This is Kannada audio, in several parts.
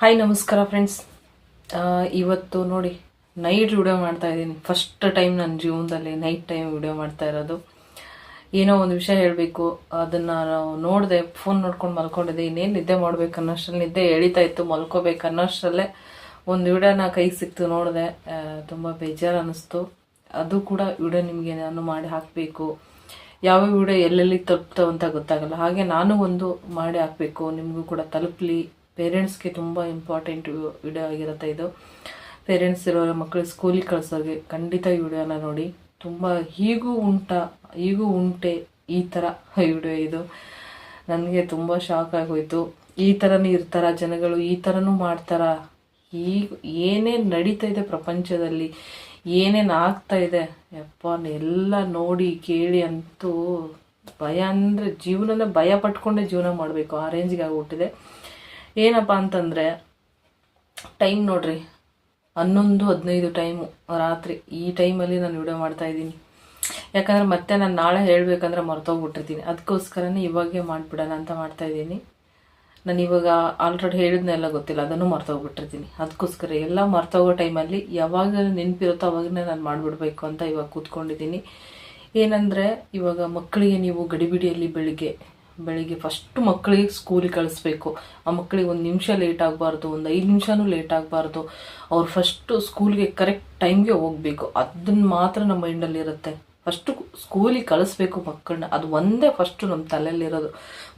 ಹಾಯ್ ನಮಸ್ಕಾರ ಫ್ರೆಂಡ್ಸ್ ಇವತ್ತು ನೋಡಿ ನೈಟ್ ವಿಡಿಯೋ ಮಾಡ್ತಾ ಇದ್ದೀನಿ. ಫಸ್ಟ್ ಟೈಮ್ ನನ್ನ ಜೀವನದಲ್ಲಿ ನೈಟ್ ಟೈಮ್ ವಿಡಿಯೋ ಮಾಡ್ತಾ ಇರೋದು. ಏನೋ ಒಂದು ವಿಷಯ ಹೇಳಬೇಕು. ಅದನ್ನು ನೋಡಿದೆ ಫೋನ್ ನೋಡ್ಕೊಂಡು ಮಲ್ಕೊಂಡಿದ್ದೆ. ಇನ್ನೇನು ನಿದ್ದೆ ಮಾಡ್ಬೇಕು ಅನ್ನೋಷ್ಟರಲ್ಲಿ ನಿದ್ದೆ ಎಳಿತಾ ಇತ್ತು, ಮಲ್ಕೋಬೇಕು ಅನ್ನೋಷ್ಟರಲ್ಲೇ ಒಂದು ವಿಡಿಯೋನ ಕೈಗೆ ಸಿಕ್ತು ನೋಡಿದೆ. ತುಂಬ ಬೇಜಾರು ಅನ್ನಿಸ್ತು ಅದು ಕೂಡ ವಿಡಿಯೋ ನಿಮಗೆ ನಾನು ಮಾಡಿ ಹಾಕಬೇಕು. ಯಾವ ವಿಡಿಯೋ ಎಲ್ಲೆಲ್ಲಿ ತಲುಪ್ತವಂತ ಗೊತ್ತಾಗಲ್ಲ. ಹಾಗೆ ನಾನು ಒಂದು ಮಾಡಿ ಹಾಕಬೇಕು. ನಿಮಗೂ ಕೂಡ ತಲುಪಲಿ. ಪೇರೆಂಟ್ಸ್ಗೆ ತುಂಬ ಇಂಪಾರ್ಟೆಂಟ್ ವಿಡಿಯೋ ಆಗಿರುತ್ತೆ ಇದು. ಪೇರೆಂಟ್ಸ್ ಇರೋ ಮಕ್ಕಳು ಸ್ಕೂಲಿಗೆ ಕಳ್ಸೋರಿಗೆ ಖಂಡಿತ ಈ ವಿಡಿಯೋನ ನೋಡಿ. ತುಂಬ ಹೀಗೂ ಉಂಟಾ, ಹೀಗೂ ಉಂಟೆ ಈ ಥರ ವಿಡಿಯೋ ಇದು. ನನಗೆ ತುಂಬ ಶಾಕ್ ಆಗೋಯ್ತು. ಈ ಥರನೂ ಇರ್ತಾರ ಜನಗಳು, ಈ ಥರನೂ ಮಾಡ್ತಾರ? ಈಗ ಏನೇನು ನಡೀತಾ ಇದೆ ಪ್ರಪಂಚದಲ್ಲಿ? ಏನೇನು ಆಗ್ತಾ ಇದೆ? ಯಪ್ಪ, ಎಲ್ಲ ನೋಡಿ ಕೇಳಿ ಅಂತೂ ಭಯ ಅಂದರೆ ಜೀವನನ ಭಯ ಪಟ್ಕೊಂಡೇ ಜೀವನ ಮಾಡಬೇಕು. ಆ ರೇಂಜ್ಗೆ ಆಗ್ಬಿಟ್ಟಿದೆ ಏನಪ್ಪ ಅಂತಂದರೆ ಟೈಮ್ ನೋಡ್ರಿ, ಹನ್ನೊಂದು ಹದಿನೈದು ಟೈಮು ರಾತ್ರಿ ಈ ಟೈಮಲ್ಲಿ ನಾನು ವಿಡಿಯೋ ಮಾಡ್ತಾ ಇದ್ದೀನಿ. ಯಾಕಂದರೆ ಮತ್ತೆ ನಾನು ನಾಳೆ ಹೇಳಬೇಕಂದ್ರೆ ಮರ್ತೋಗ್ಬಿಟ್ಟಿರ್ತೀನಿ. ಅದಕ್ಕೋಸ್ಕರನೇ ಇವಾಗೇ ಮಾಡಿಬಿಡೋಣ ಅಂತ ಮಾಡ್ತಾ ಇದ್ದೀನಿ. ನಾನು ಇವಾಗ ಆಲ್ರೆಡಿ ಹೇಳಿದ್ನೆಲ್ಲ ಗೊತ್ತಿಲ್ಲ, ಅದನ್ನು ಮರ್ತೋಗ್ಬಿಟ್ಟಿರ್ತೀನಿ. ಅದಕ್ಕೋಸ್ಕರ ಎಲ್ಲ ಮರ್ತೋಗೋ ಟೈಮಲ್ಲಿ ಯಾವಾಗ ನೆನಪಿರುತ್ತೋ ಅವಾಗನೇ ನಾನು ಮಾಡಿಬಿಡ್ಬೇಕು ಅಂತ ಇವಾಗ ಕೂತ್ಕೊಂಡಿದ್ದೀನಿ. ಏನಂದರೆ, ಇವಾಗ ಮಕ್ಕಳಿಗೆ ನೀವು ಗಡಿಬಿಡಿಯಲ್ಲಿ ಬೆಳಿಗ್ಗೆ ಬೆಳಿಗ್ಗೆ ಫಸ್ಟ್ ಮಕ್ಕಳಿಗೆ ಸ್ಕೂಲಿಗೆ ಕಳಿಸ್ಬೇಕು. ಆ ಮಕ್ಕಳಿಗೆ ಒಂದು ನಿಮಿಷ ಲೇಟ್ ಆಗಬಾರ್ದು, ಒಂದು ಐದು ನಿಮಿಷನೂ ಲೇಟ್ ಆಗಬಾರ್ದು. ಅವ್ರು ಫಸ್ಟು ಸ್ಕೂಲ್ಗೆ ಕರೆಕ್ಟ್ ಟೈಮ್ಗೆ ಹೋಗಬೇಕು. ಅದನ್ನು ಮಾತ್ರ ನಮ್ಮ ಮೈಂಡಲ್ಲಿ ಇರುತ್ತೆ. ಫಸ್ಟು ಸ್ಕೂಲಿಗೆ ಕಳಿಸ್ಬೇಕು ಮಕ್ಕಳನ್ನ ಅದು ಒಂದೇ ಫಸ್ಟು ನಮ್ಮ ತಲೆಯಲ್ಲಿರೋದು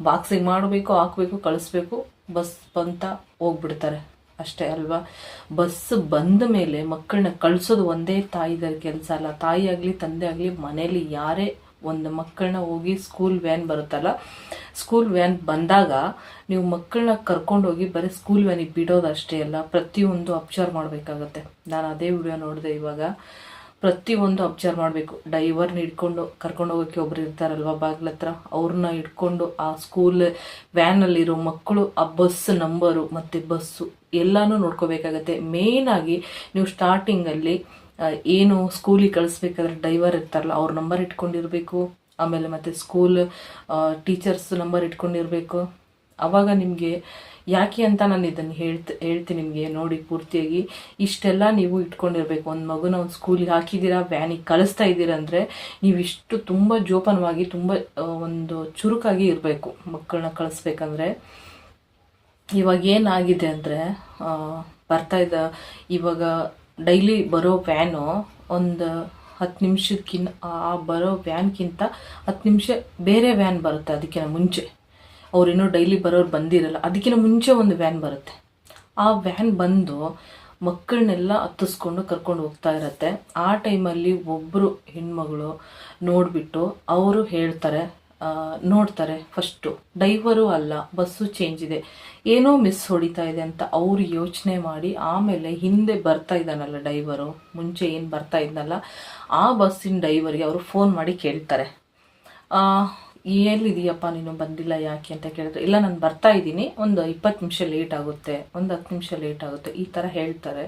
ಬಾಕ್ಸಿಗೆ ಮಾಡಬೇಕು, ಹಾಕಬೇಕು, ಕಳಿಸ್ಬೇಕು, ಬಸ್ ಬಂತ ಹೋಗ್ಬಿಡ್ತಾರೆ. ಅಷ್ಟೇ ಅಲ್ವಾ? ಬಸ್ ಬಂದ ಮೇಲೆ ಮಕ್ಕಳನ್ನ ಕಳಿಸೋದು ಒಂದೇ ತಾಯಿದರ ಕೆಲಸ ಅಲ್ಲ. ತಾಯಿ ಆಗಲಿ, ತಂದೆ ಆಗಲಿ, ಮನೇಲಿ ಯಾರೇ ಒಂದು ಮಕ್ಕಳನ್ನ ಹೋಗಿ ಸ್ಕೂಲ್ ವ್ಯಾನ್ ಬರುತ್ತಲ್ಲ ಸ್ಕೂಲ್ ವ್ಯಾನ್ ಬಂದಾಗ ನೀವು ಮಕ್ಕಳನ್ನ ಕರ್ಕೊಂಡು ಹೋಗಿ ಬರೀ ಸ್ಕೂಲ್ ವ್ಯಾನಿಗೆ ಬಿಡೋದು ಅಷ್ಟೇ ಅಲ್ಲ, ಪ್ರತಿಯೊಂದು ಅಬ್ಸರ್ವ್ ಮಾಡಬೇಕಾಗತ್ತೆ. ನಾನು ಅದೇ ವಿಡಿಯೋ ನೋಡಿದೆ ಇವಾಗ, ಪ್ರತಿಯೊಂದು ಅಬ್ಸರ್ವ್ ಮಾಡಬೇಕು. ಡೈವರ್ನ ಹಿಡ್ಕೊಂಡು ಕರ್ಕೊಂಡು ಹೋಗೋಕ್ಕೆ ಒಬ್ರು ಇರ್ತಾರಲ್ವ ಬಾಗ್ಲ ಹತ್ರ? ಅವ್ರನ್ನ ಹಿಡ್ಕೊಂಡು ಆ ಸ್ಕೂಲ್ ವ್ಯಾನಲ್ಲಿರೋ ಮಕ್ಕಳು, ಆ ಬಸ್ ನಂಬರು ಮತ್ತು ಬಸ್ಸು ಎಲ್ಲನೂ ನೋಡ್ಕೋಬೇಕಾಗತ್ತೆ. ಮೇಯ್ನಾಗಿ ನೀವು ಸ್ಟಾರ್ಟಿಂಗಲ್ಲಿ ಏನು ಸ್ಕೂಲಿಗೆ ಕಳಿಸ್ಬೇಕಾದ್ರೆ ಡೈವರ್ ಇರ್ತಾರಲ್ಲ, ಅವ್ರ ನಂಬರ್ ಇಟ್ಕೊಂಡಿರಬೇಕು. ಆಮೇಲೆ ಮತ್ತು ಸ್ಕೂಲ್ ಟೀಚರ್ಸ್ ನಂಬರ್ ಇಟ್ಕೊಂಡಿರಬೇಕು. ಆವಾಗ ನಿಮಗೆ ಯಾಕೆ ಅಂತ ನಾನು ಇದನ್ನು ಹೇಳ್ತ, ಹೇಳ್ತೀನಿ ನಿಮಗೆ ನೋಡಿ ಪೂರ್ತಿಯಾಗಿ. ಇಷ್ಟೆಲ್ಲ ನೀವು ಇಟ್ಕೊಂಡಿರ್ಬೇಕು. ಒಂದು ಮಗುನ ಒಂದು ಸ್ಕೂಲಿಗೆ ಹಾಕಿದ್ದೀರಾ ವ್ಯಾನಿಗೆ ಕಳಿಸ್ತಾ ಇದ್ದೀರಾ ಅಂದರೆ ನೀವು ಇಷ್ಟು ತುಂಬ ಜೋಪಾನವಾಗಿ, ತುಂಬ ಒಂದು ಚುರುಕಾಗಿ ಇರಬೇಕು ಮಕ್ಕಳನ್ನ ಕಳಿಸ್ಬೇಕಂದ್ರೆ. ಇವಾಗ ಏನಾಗಿದೆ ಅಂದರೆ ಬರ್ತಾ ಇದ್ದ ಇವಾಗ ಡೈಲಿ ಬರೋ ವ್ಯಾನು ಒಂದು ಹತ್ತು ನಿಮಿಷಕ್ಕಿಂತ ಆ ಬರೋ ವ್ಯಾನ್ಗಿಂತ ಹತ್ತು ನಿಮಿಷ ಬೇರೆ ವ್ಯಾನ್ ಬರುತ್ತೆ ಅದಕ್ಕಿಂತ ಮುಂಚೆ. ಅವ್ರೇನೋ ಡೈಲಿ ಬರೋರು ಬಂದಿರಲ್ಲ ಅದಕ್ಕಿಂತ ಮುಂಚೆ ಒಂದು ವ್ಯಾನ್ ಬರುತ್ತೆ. ಆ ವ್ಯಾನ್ ಬಂದು ಮಕ್ಕಳನ್ನೆಲ್ಲ ಹತ್ತಿಸ್ಕೊಂಡು ಕರ್ಕೊಂಡು ಹೋಗ್ತಾ ಇರತ್ತೆ. ಆ ಟೈಮಲ್ಲಿ ಒಬ್ಬರು ಹೆಣ್ಮಗಳು ನೋಡಿಬಿಟ್ಟು ಅವರು ಹೇಳ್ತಾರೆ ನೋಡ್ತಾರೆ ಫಸ್ಟು ಡೈವರು ಅಲ್ಲ ಬಸ್ಸು ಚೇಂಜ್ ಇದೆ. ಏನೋ ಮಿಸ್ ಹೊಡಿತಾ ಇದೆ ಅಂತ ಅವರು ಯೋಚನೆ ಮಾಡಿ ಆಮೇಲೆ ಹಿಂದೆ ಬರ್ತಾ ಇದ್ದಾನಲ್ಲ ಡೈವರು ಮುಂಚೆ ಏನು ಬರ್ತಾ ಇದ್ನಲ್ಲ, ಆ ಬಸ್ಸಿನ ಡೈವರ್ಗೆ ಅವರು ಫೋನ್ ಮಾಡಿ ಕೇಳ್ತಾರೆ. ಎಲ್ಲಿದೆಯಪ್ಪ ನೀನು ಬಂದಿಲ್ಲ ಯಾಕೆ? ಅಂತ ಕೇಳಿದ್ರೆ ಇಲ್ಲ, ನಾನು ಬರ್ತಾ ಇದ್ದೀನಿ. ಒಂದು ಇಪ್ಪತ್ತು ನಿಮಿಷ ಲೇಟ್ ಆಗುತ್ತೆ. ಒಂದು ಹತ್ತು ನಿಮಿಷ ಲೇಟ್ ಆಗುತ್ತೆ. ಈ ಥರ ಹೇಳ್ತಾರೆ.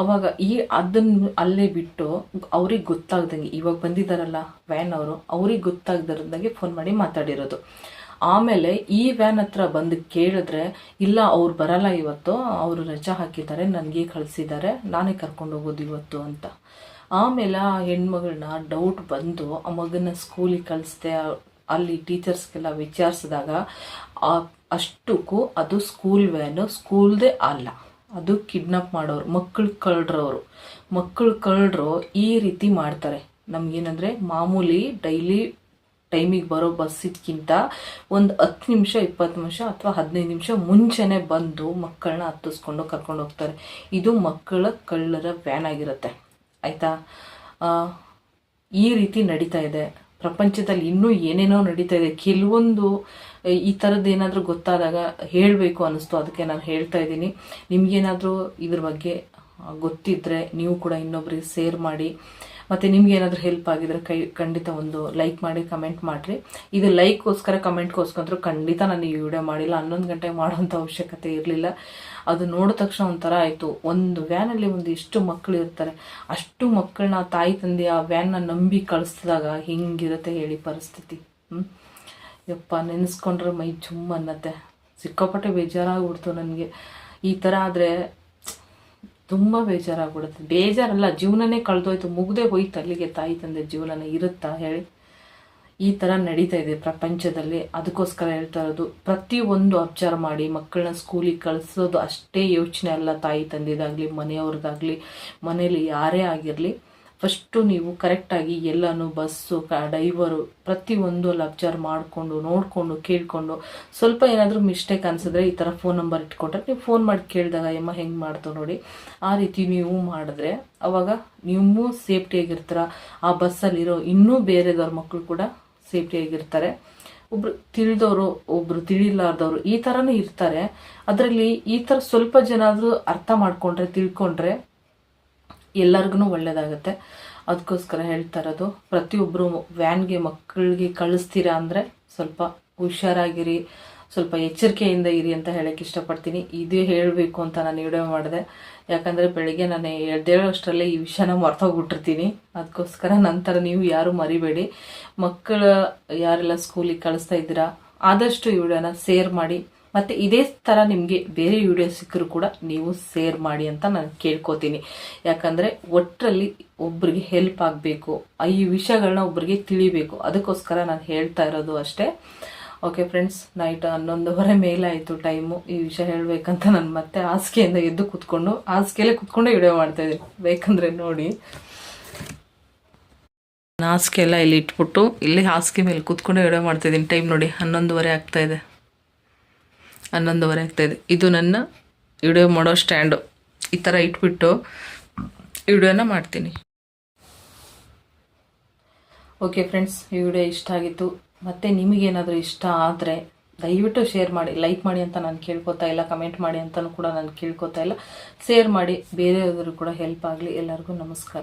ಅವಾಗ ಈ ಅದನ್ನು ಅಲ್ಲೇ ಬಿಟ್ಟು ಅವ್ರಿಗೆ ಗೊತ್ತಾಗ್ದಂಗೆ, ಇವಾಗ ಬಂದಿದ್ದಾರಲ್ಲ ವ್ಯಾನ್ ಅವರು, ಅವ್ರಿಗೆ ಗೊತ್ತಾಗ್ದಿರೋದಂಗೆ ಫೋನ್ ಮಾಡಿ ಮಾತಾಡಿರೋದು. ಆಮೇಲೆ ಈ ವ್ಯಾನ್ ಹತ್ರ ಬಂದು ಕೇಳಿದ್ರೆ, ಇಲ್ಲ ಅವ್ರು ಬರಲ್ಲ ಇವತ್ತು, ಅವರು ರಜಾ ಹಾಕಿದ್ದಾರೆ, ನನಗೆ ಕಳಿಸಿದ್ದಾರೆ, ನಾನೇ ಕರ್ಕೊಂಡು ಹೋಗೋದು ಇವತ್ತು ಅಂತ. ಆಮೇಲೆ ಆ ಹೆಣ್ಮಗಳನ್ನ ಡೌಟ್ ಬಂದು ಆ ಮಗನ ಸ್ಕೂಲಿಗೆ ಕಳಿಸ್ದೆ, ಅಲ್ಲಿ ಟೀಚರ್ಸ್ಗೆಲ್ಲ ವಿಚಾರಿಸಿದಾಗ ಅಷ್ಟಕ್ಕೂ ಅದು ಸ್ಕೂಲ್ ವ್ಯಾನು ಸ್ಕೂಲ್ದೇ ಅಲ್ಲ. ಅದು ಕಿಡ್ನಾಪ್ ಮಾಡೋರು, ಮಕ್ಕಳು ಕಳ್ಳರವರು ಮಕ್ಕಳು ಕಳ್ಳರು ಈ ರೀತಿ ಮಾಡ್ತಾರೆ. ನಮಗೇನಂದರೆ ಮಾಮೂಲಿ ಡೈಲಿ ಟೈಮಿಗೆ ಬರೋ ಬಸ್ಸಿದ್ಕಿಂತ ಒಂದು ಹತ್ತು ನಿಮಿಷ, ಇಪ್ಪತ್ತು ನಿಮಿಷ ಅಥವಾ ಹದಿನೈದು ನಿಮಿಷ ಮುಂಚೆನೇ ಬಂದು ಮಕ್ಕಳನ್ನ ಹತ್ತಿಸ್ಕೊಂಡು ಕರ್ಕೊಂಡು ಹೋಗ್ತಾರೆ. ಇದು ಮಕ್ಕಳ ಕಳ್ಳರ ವ್ಯಾನ್ ಆಗಿರುತ್ತೆ. ಆಯಿತಾ? ಈ ರೀತಿ ನಡೀತಾ ಇದೆ. ಪ್ರಪಂಚದಲ್ಲಿ ಇನ್ನೂ ಏನೇನೋ ನಡೀತಾ ಇದೆ. ಕೆಲವೊಂದು ಈ ಥರದ್ದು ಏನಾದರೂ ಗೊತ್ತಾದಾಗ ಹೇಳಬೇಕು ಅನ್ನಿಸ್ತು. ಅದಕ್ಕೆ ನಾನು ಹೇಳ್ತಾ ಇದ್ದೀನಿ. ನಿಮಗೇನಾದರೂ ಇದ್ರ ಬಗ್ಗೆ ಗೊತ್ತಿದ್ದರೆ ನೀವು ಕೂಡ ಇನ್ನೊಬ್ರಿಗೆ ಸೇರ್ ಮಾಡಿ. ಮತ್ತು ನಿಮ್ಗೆ ಏನಾದರೂ ಹೆಲ್ಪ್ ಆಗಿದ್ರೆ ಕೈ, ಖಂಡಿತ ಒಂದು ಲೈಕ್ ಮಾಡಿ ಕಮೆಂಟ್ ಮಾಡಿರಿ. ಇದು ಲೈಕ್ಗೋಸ್ಕರ ಕಮೆಂಟ್ಗೋಸ್ಕರ ಖಂಡಿತ ನಾನು ಈ ವಿಡಿಯೋ ಮಾಡಿಲ್ಲ. ಹನ್ನೊಂದು ಗಂಟೆ ಮಾಡೋಂಥ ಅವಶ್ಯಕತೆ ಇರಲಿಲ್ಲ. ಅದು ನೋಡಿದ ತಕ್ಷಣ ಒಂಥರ ಆಯಿತು. ಒಂದು ವ್ಯಾನಲ್ಲಿ ಒಂದು ಎಷ್ಟು ಮಕ್ಕಳು ಇರ್ತಾರೆ. ಅಷ್ಟು ಮಕ್ಕಳನ್ನ ತಾಯಿ, ತಂದೆ ಆ ವ್ಯಾನ್ನ ನಂಬಿ ಕಳಿಸಿದಾಗ ಹಿಂಗಿರುತ್ತೆ ಹೇಳಿ ಪರಿಸ್ಥಿತಿ. ಯಪ್ಪ, ನೆನೆಸ್ಕೊಂಡ್ರೆ ಮೈ ಚುಮ್ಮ ಅನ್ನತ್ತೆ ಸಿಕ್ಕಾಪಟ್ಟೆ ಬೇಜಾರಾಗ್ಬಿಡ್ತು ನನಗೆ. ಈ ಥರ ಆದರೆ ತುಂಬ ಬೇಜಾರಾಗ್ಬಿಡುತ್ತೆ. ಬೇಜಾರಲ್ಲ, ಜೀವನನೇ ಕಳೆದೋಯ್ತು. ಮುಗ್ದೇ ಹೋಯ್ತು ಅಲ್ಲಿಗೆ ತಾಯಿ ತಂದೆ ಜೀವನನೇ. ಇರುತ್ತಾ ಹೇಳಿ? ಈ ಥರ ನಡೀತಾ ಇದೆ ಪ್ರಪಂಚದಲ್ಲಿ. ಅದಕ್ಕೋಸ್ಕರ ಹೇಳ್ತಾ ಇರೋದು, ಪ್ರತಿಯೊಂದು ಅಬ್ಸರ್ವ್ ಮಾಡಿ ಮಕ್ಕಳನ್ನ ಸ್ಕೂಲಿಗೆ ಕಳಿಸೋದು ಅಷ್ಟೇ ಯೋಚನೆ ಅಲ್ಲ ತಾಯಿ ತಂದೆದಾಗಲಿ ಮನೆಯವ್ರದ್ದಾಗಲಿ ಮನೇಲಿ ಯಾರೇ ಆಗಿರಲಿ ಫಸ್ಟು ನೀವು ಕರೆಕ್ಟಾಗಿ ಎಲ್ಲನೂ ಬಸ್ಸು, ಕ, ಡೈವರು ಅಲ್ಲಿ ಅಬ್ಸರ್ವ್ ಮಾಡಿಕೊಂಡು, ನೋಡಿಕೊಂಡು, ಕೇಳಿಕೊಂಡು ಸ್ವಲ್ಪ ಏನಾದರೂ ಮಿಸ್ಟೇಕ್ ಅನಿಸಿದ್ರೆ ಈ ಥರ ಫೋನ್ ನಂಬರ್ ಇಟ್ಕೊಂಡ್ರೆ ನೀವು ಫೋನ್ ಮಾಡಿ ಕೇಳಿದಾಗ ಎಮ್ಮ ಹೆಂಗೆ ಮಾಡ್ತಾವೆ ನೋಡಿ? ಆ ರೀತಿ ನೀವು ಮಾಡಿದ್ರೆ ಅವಾಗ ನೀವು ಸೇಫ್ಟಿಯಾಗಿರ್ತೀರ ಆ ಬಸ್ಸಲ್ಲಿರೋ ಇನ್ನೂ ಬೇರೆದವ್ರ ಮಕ್ಕಳು ಕೂಡ ಸೇಫ್ಟಿಯಾಗಿರ್ತಾರೆ ಒಬ್ರು ತಿಳಿದವರು, ಒಬ್ರು ತಿಳಿಲಾರ್ದವ್ರು ಈ ಥರನೂ ಇರ್ತಾರೆ. ಅದರಲ್ಲಿ ಈ ಥರ ಸ್ವಲ್ಪ ಜನ ಆದರೂ ಅರ್ಥ ಮಾಡ್ಕೊಂಡ್ರೆ, ತಿಳ್ಕೊಂಡ್ರೆ ಎಲ್ಲರಿಗೂ ಒಳ್ಳೇದಾಗುತ್ತೆ. ಅದಕ್ಕೋಸ್ಕರ ಹೇಳ್ತಾ ಇರೋದು ಪ್ರತಿಯೊಬ್ಬರು ವ್ಯಾನ್ಗೆ ಮಕ್ಕಳಿಗೆ ಕಳಿಸ್ತೀರಾ ಅಂದರೆ ಸ್ವಲ್ಪ ಹುಷಾರಾಗಿರಿ, ಸ್ವಲ್ಪ ಎಚ್ಚರಿಕೆಯಿಂದ ಇರಿ ಅಂತ ಹೇಳಕ್ಕೆ ಇಷ್ಟಪಡ್ತೀನಿ. ಇದು ಹೇಳಬೇಕು ಅಂತ ನಾನು ವಿಡಿಯೋ ಮಾಡಿದೆ. ಯಾಕಂದರೆ ಬೆಳಿಗ್ಗೆ ನಾನು ಎದ್ದೇಳೋಷ್ಟರಲ್ಲೇ ಈ ವಿಷಯನ ಮರ್ತೋಗ್ಬಿಟ್ಟಿರ್ತೀನಿ. ಅದಕ್ಕೋಸ್ಕರ ನಂತರ ನೀವು ಯಾರು ಮರಿಬೇಡಿ. ಮಕ್ಕಳ ಯಾರೆಲ್ಲ ಸ್ಕೂಲಿಗೆ ಕಳಿಸ್ತಾ ಇದ್ದೀರಾ, ಆದಷ್ಟು ಈ ವಿಡಿಯೋನ ಸೇರ್ ಮಾಡಿ. ಮತ್ತು ಇದೇ ಥರ ನಿಮಗೆ ಬೇರೆ ವಿಡಿಯೋ ಸಿಕ್ಕರೂ ಕೂಡ ನೀವು ಶೇರ್ ಮಾಡಿ ಅಂತ ನಾನು ಕೇಳ್ಕೊತೀನಿ. ಯಾಕಂದರೆ ಒಟ್ಟರಲ್ಲಿ ಒಬ್ರಿಗೆ ಹೆಲ್ಪ್ ಆಗಬೇಕು, ಈ ವಿಷಯಗಳನ್ನ ಒಬ್ರಿಗೆ ತಿಳಿಬೇಕು. ಅದಕ್ಕೋಸ್ಕರ ನಾನು ಹೇಳ್ತಾ ಇರೋದು ಅಷ್ಟೇ. ಓಕೆ ಫ್ರೆಂಡ್ಸ್ ನೈಟ್ ಹನ್ನೊಂದುವರೆ ಮೇಲಾಯಿತು ಟೈಮು ಈ ವಿಷಯ ಹೇಳಬೇಕಂತ ನಾನು ಮತ್ತೆ ಹಾಸಿಗೆಯಿಂದ ಎದ್ದು ಕೂತ್ಕೊಂಡು, ಹಾಸಿಗೆಯಲ್ಲೇ ಕೂತ್ಕೊಂಡು ವಿಡಿಯೋ ಮಾಡ್ತಾಯಿದ್ದೀನಿ ಬೇಕಂದರೆ ನೋಡಿ. ಹಾಸಿಗೆ ಎಲ್ಲ ಇಲ್ಲಿ ಇಟ್ಬಿಟ್ಟು, ಇಲ್ಲಿ ಹಾಸಿಗೆ ಮೇಲೆ ಕೂತ್ಕೊಂಡೇ ವಿಡಿಯೋ ಮಾಡ್ತಾಯಿದ್ದೀನಿ ಟೈಮ್ ನೋಡಿ ಹನ್ನೊಂದುವರೆ ಆಗ್ತಾಯಿದೆ ಹನ್ನೊಂದುವರೆ ಆಗ್ತಾಯಿದೆ. ಇದು ನನ್ನ ವಿಡಿಯೋ ಮಾಡೋ ಸ್ಟ್ಯಾಂಡು. ಈ ಥರ ಇಟ್ಬಿಟ್ಟು ವಿಡಿಯೋನ ಮಾಡ್ತೀನಿ. ಓಕೆ ಫ್ರೆಂಡ್ಸ್, ಈ ವಿಡಿಯೋ ಇಷ್ಟ ಆಗಿತ್ತು. ಮತ್ತು ನಿಮಗೇನಾದರೂ ಇಷ್ಟ ಆದರೆ ದಯವಿಟ್ಟು ಶೇರ್ ಮಾಡಿ, ಲೈಕ್ ಮಾಡಿ ಅಂತ ನಾನು ಕೇಳ್ಕೊತಾ ಇಲ್ಲ, ಕಮೆಂಟ್ ಮಾಡಿ ಅಂತಲೂ ಕೂಡ ನಾನು ಕೇಳ್ಕೊತಾ ಇಲ್ಲ. ಶೇರ್ ಮಾಡಿ ಬೇರೆಯವರು ಕೂಡ ಹೆಲ್ಪ್ ಆಗಲಿ. ಎಲ್ಲರಿಗೂ ನಮಸ್ಕಾರ.